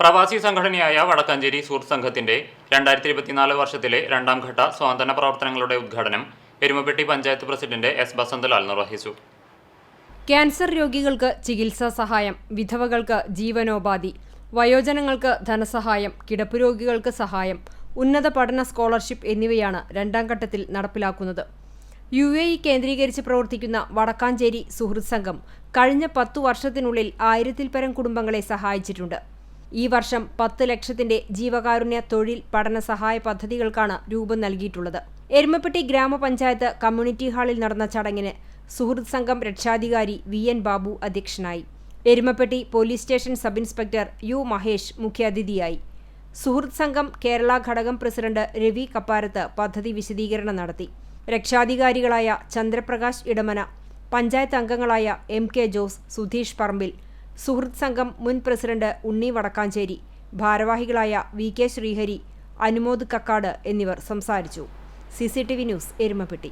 പ്രവാസി സംഘടനയായ വടക്കാഞ്ചേരി സുഹൃത്ത് സംഘത്തിന്റെ രണ്ടായിരത്തി ഇരുപത്തിനാല് വർഷത്തിലെ രണ്ടാം ഘട്ട സ്വാതന്ത്ര്യ പ്രവർത്തനങ്ങളുടെ ഉദ്ഘാടനം എരുമപ്പെട്ടി പഞ്ചായത്ത് പ്രസിഡന്റ് എസ് ബസന്തലാൽ നിർവഹിച്ചു. ക്യാൻസർ രോഗികൾക്ക് ചികിത്സാ സഹായം വിധവകൾക്ക് ജീവനോപാധി വയോജനങ്ങൾക്ക് ധനസഹായം കിടപ്പ് രോഗികൾക്ക് സഹായം ഉന്നത പഠന സ്കോളർഷിപ്പ് എന്നിവയാണ് രണ്ടാം ഘട്ടത്തിൽ നടപ്പിലാക്കുന്നത്. യു എ ഇ കേന്ദ്രീകരിച്ച് പ്രവർത്തിക്കുന്ന വടക്കാഞ്ചേരി സുഹൃത് സംഘം കഴിഞ്ഞ പത്തു വർഷത്തിനുള്ളിൽ ആയിരത്തിൽ പരം കുടുംബങ്ങളെ സഹായിച്ചിട്ടുണ്ട്. ഈ വർഷം പത്ത് ലക്ഷത്തിന്റെ ജീവകാരുണ്യ തൊഴിൽ പഠന സഹായ പദ്ധതികൾക്കാണ് രൂപം നൽകിയിട്ടുള്ളത്. എരുമപ്പെട്ടി ഗ്രാമപഞ്ചായത്ത് കമ്മ്യൂണിറ്റി ഹാളിൽ നടന്ന ചടങ്ങിന് സുഹൃത് സംഘം രക്ഷാധികാരി വി എൻ ബാബു അധ്യക്ഷനായി. Erumapetty police station sub inspector U Mahesh മുഖ്യാതിഥിയായി. സുഹൃത് സംഘം കേരള ഘടകം പ്രസിഡന്റ് രവി കപ്പാരത്ത് പദ്ധതി വിശദീകരണം നടത്തി. രക്ഷാധികാരികളായ ചന്ദ്രപ്രകാശ് ഇടമന പഞ്ചായത്ത് അംഗങ്ങളായ എം കെ ജോസ് സുധീഷ് പറമ്പിൽ സുഹൃത്ത് സംഘം മുൻ പ്രസിഡന്റ് ഉണ്ണി വടക്കാഞ്ചേരി ഭാരവാഹികളായ വി കെ ശ്രീഹരി അനുമോദ് കക്കാട് എന്നിവർ സംസാരിച്ചു. C News Erumapetty.